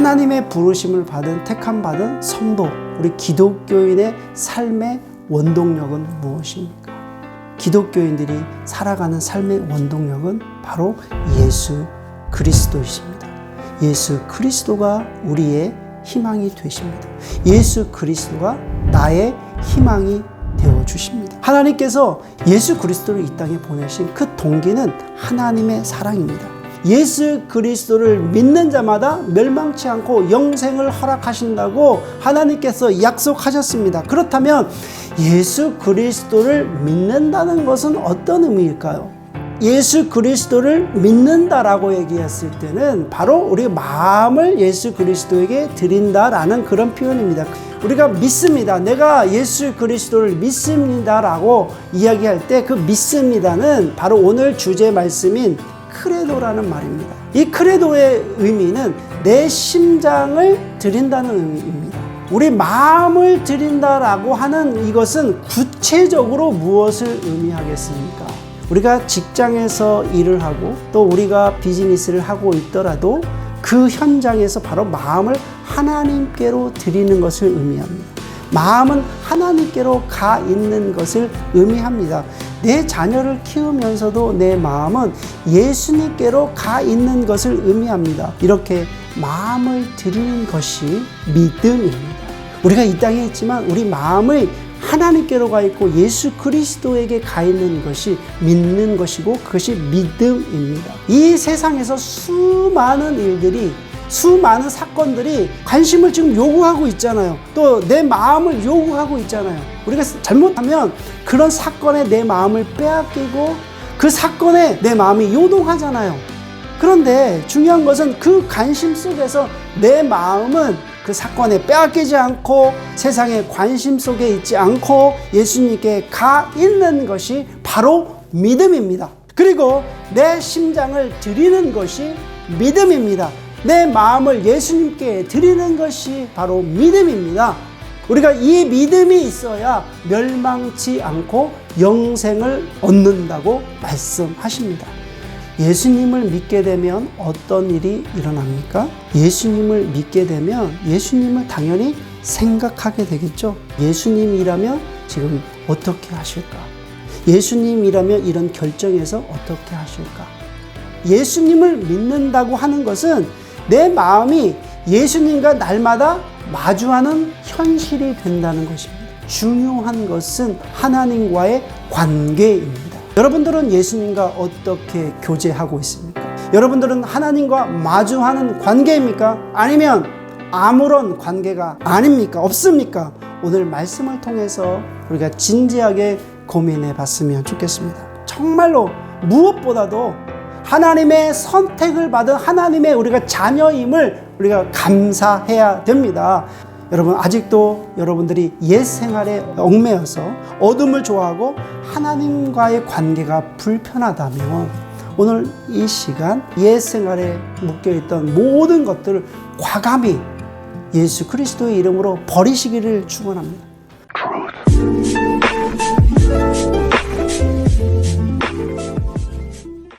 하나님의 부르심을 받은 택함 받은 성도 우리 기독교인의 삶의 원동력은 무엇입니까? 기독교인들이 살아가는 삶의 원동력은 바로 예수 그리스도이십니다. 예수 그리스도가 우리의 희망이 되십니다. 예수 그리스도가 나의 희망이 주십니다. 하나님께서 예수 그리스도를 이 땅에 보내신 그 동기는 하나님의 사랑입니다. 예수 그리스도를 믿는 자마다 멸망치 않고 영생을 허락하신다고 하나님께서 약속하셨습니다. 그렇다면 예수 그리스도를 믿는다는 것은 어떤 의미일까요? 예수 그리스도를 믿는다라고 얘기했을 때는 바로 우리 마음을 예수 그리스도에게 드린다라는 그런 표현입니다. 우리가 믿습니다. 내가 예수 그리스도를 믿습니다라고 이야기할 때 그 믿습니다는 바로 오늘 주제 말씀인 크레도라는 말입니다. 이 크레도의 의미는 내 심장을 드린다는 의미입니다. 우리 마음을 드린다라고 하는 이것은 구체적으로 무엇을 의미하겠습니까? 우리가 직장에서 일을 하고 또 우리가 비즈니스를 하고 있더라도 그 현장에서 바로 마음을 하나님께로 드리는 것을 의미합니다. 마음은 하나님께로 가 있는 것을 의미합니다. 내 자녀를 키우면서도 내 마음은 예수님께로 가 있는 것을 의미합니다. 이렇게 마음을 드리는 것이 믿음입니다. 우리가 이 땅에 있지만 우리 마음을 하나님께로 가 있고 예수 그리스도에게 가 있는 것이 믿는 것이고 그것이 믿음입니다. 이 세상에서 수많은 일들이 수많은 사건들이 관심을 지금 요구하고 있잖아요. 또 내 마음을 요구하고 있잖아요. 우리가 잘못하면 그런 사건에 내 마음을 빼앗기고 그 사건에 내 마음이 요동하잖아요. 그런데 중요한 것은 그 관심 속에서 내 마음은 그 사건에 빼앗기지 않고 세상의 관심 속에 있지 않고 예수님께 가 있는 것이 바로 믿음입니다. 그리고 내 심장을 드리는 것이 믿음입니다. 내 마음을 예수님께 드리는 것이 바로 믿음입니다. 우리가 이 믿음이 있어야 멸망치 않고 영생을 얻는다고 말씀하십니다. 예수님을 믿게 되면 어떤 일이 일어납니까? 예수님을 믿게 되면 예수님을 당연히 생각하게 되겠죠. 예수님이라면 지금 어떻게 하실까? 예수님이라면 이런 결정에서 어떻게 하실까? 예수님을 믿는다고 하는 것은 내 마음이 예수님과 날마다 마주하는 현실이 된다는 것입니다. 중요한 것은 하나님과의 관계입니다. 여러분들은 예수님과 어떻게 교제하고 있습니까? 여러분들은 하나님과 마주하는 관계입니까? 아니면 아무런 관계가 아닙니까? 없습니까? 오늘 말씀을 통해서 우리가 진지하게 고민해 봤으면 좋겠습니다. 정말로 무엇보다도 하나님의 선택을 받은 하나님의 우리가 자녀임을 우리가 감사해야 됩니다. 여러분 아직도 여러분들이 옛 생활에 얽매여서 어둠을 좋아하고 하나님과의 관계가 불편하다면 오늘 이 시간 옛 생활에 묶여 있던 모든 것들을 과감히 예수 그리스도의 이름으로 버리시기를 축원합니다.